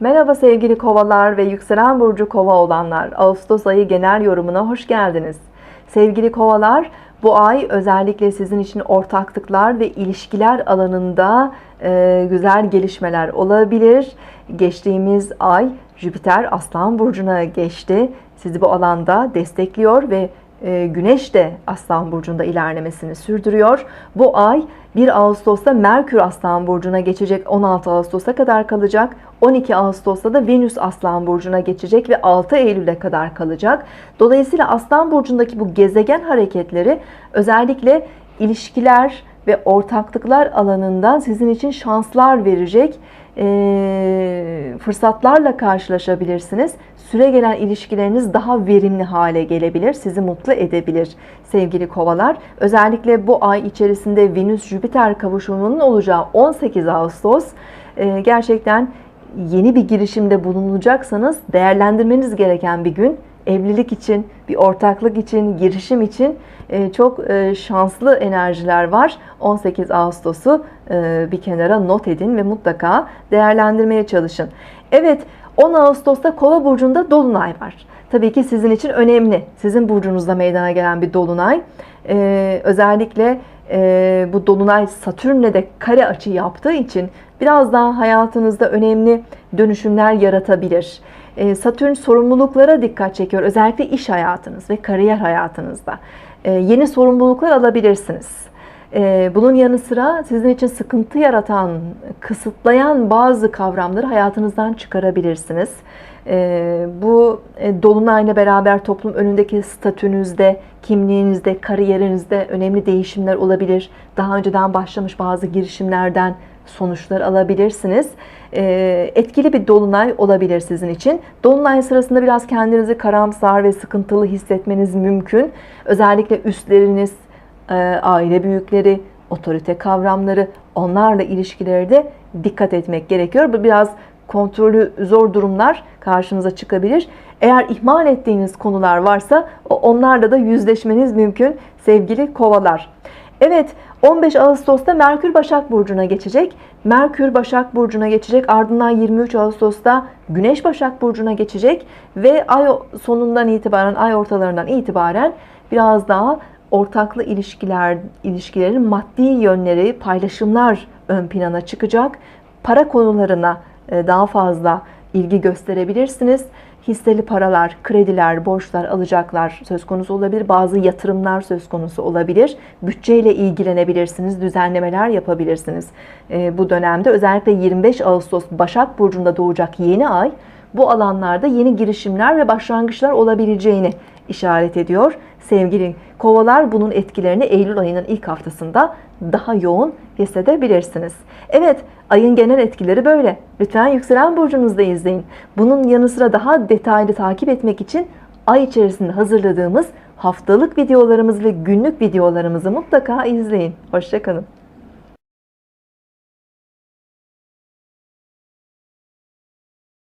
Merhaba sevgili kovalar ve yükselen burcu kova olanlar. Ağustos ayı genel yorumuna hoş geldiniz. Sevgili kovalar, bu ay özellikle sizin için ortaklıklar ve ilişkiler alanında e, güzel gelişmeler olabilir. Geçtiğimiz ay Jüpiter Aslan burcuna geçti. Sizi bu alanda destekliyor ve Güneş de Aslan Burcu'nda ilerlemesini sürdürüyor. Bu ay 1 Ağustos'ta Merkür Aslan Burcu'na geçecek 16 Ağustos'a kadar kalacak. 12 Ağustos'ta da Venüs Aslan Burcu'na geçecek ve 6 Eylül'e kadar kalacak. Dolayısıyla Aslan Burcu'ndaki bu gezegen hareketleri özellikle ilişkiler ve ortaklıklar alanında sizin için şanslar verecek e, fırsatlarla karşılaşabilirsiniz. Süre gelen ilişkileriniz daha verimli hale gelebilir, sizi mutlu edebilir sevgili kovalar. Özellikle bu ay içerisinde Venüs-Jüpiter kavuşumunun olacağı 18 Ağustos e, gerçekten yeni bir girişimde bulunacaksanız değerlendirmeniz gereken bir gün evlilik için, bir ortaklık için, girişim için e, çok e, şanslı enerjiler var. 18 Ağustos'u e, bir kenara not edin ve mutlaka değerlendirmeye çalışın. Evet, 10 Ağustos'ta Kova burcunda dolunay var. Tabii ki sizin için önemli. Sizin burcunuzda meydana gelen bir dolunay. Özellikle bu dolunay Satürn'le de kare açı yaptığı için biraz daha hayatınızda önemli dönüşümler yaratabilir. Satürn sorumluluklara dikkat çekiyor. Özellikle iş hayatınız ve kariyer hayatınızda. Yeni sorumluluklar alabilirsiniz. Bunun yanı sıra sizin için sıkıntı yaratan, kısıtlayan bazı kavramları hayatınızdan çıkarabilirsiniz. Bu dolunayla beraber toplum önündeki statünüzde, kimliğinizde, kariyerinizde önemli değişimler olabilir. Daha önceden başlamış bazı girişimlerden sonuçlar alabilirsiniz. Etkili bir dolunay olabilir sizin için. Dolunay sırasında biraz kendinizi karamsar ve sıkıntılı hissetmeniz mümkün. Özellikle üstleriniz, aile büyükleri, otorite kavramları, onlarla ilişkilerde dikkat etmek gerekiyor. Bu biraz kontrolü zor durumlar karşınıza çıkabilir. Eğer ihmal ettiğiniz konular varsa onlarla da yüzleşmeniz mümkün sevgili kovalar. Evet 15 Ağustos'ta Merkür Başak Burcu'na geçecek. Merkür Başak Burcu'na geçecek. Ardından 23 Ağustos'ta Güneş Başak Burcu'na geçecek. Ve ay sonundan itibaren, ay ortalarından itibaren biraz daha ortaklı ilişkiler, ilişkilerin maddi yönleri, paylaşımlar ön plana çıkacak. Para konularına daha fazla ilgi gösterebilirsiniz. Hisseli paralar, krediler, borçlar, alacaklar söz konusu olabilir. Bazı yatırımlar söz konusu olabilir. Bütçeyle ilgilenebilirsiniz, düzenlemeler yapabilirsiniz. Bu dönemde özellikle 25 Ağustos Başak Burcu'nda doğacak yeni ay bu alanlarda yeni girişimler ve başlangıçlar olabileceğini işaret ediyor. Sevgili kovalar bunun etkilerini Eylül ayının ilk haftasında daha yoğun hissedebilirsiniz. Evet ayın genel etkileri böyle. Lütfen yükselen burcunuzda izleyin. Bunun yanı sıra daha detaylı takip etmek için ay içerisinde hazırladığımız haftalık videolarımız ve günlük videolarımızı mutlaka izleyin. Hoşçakalın.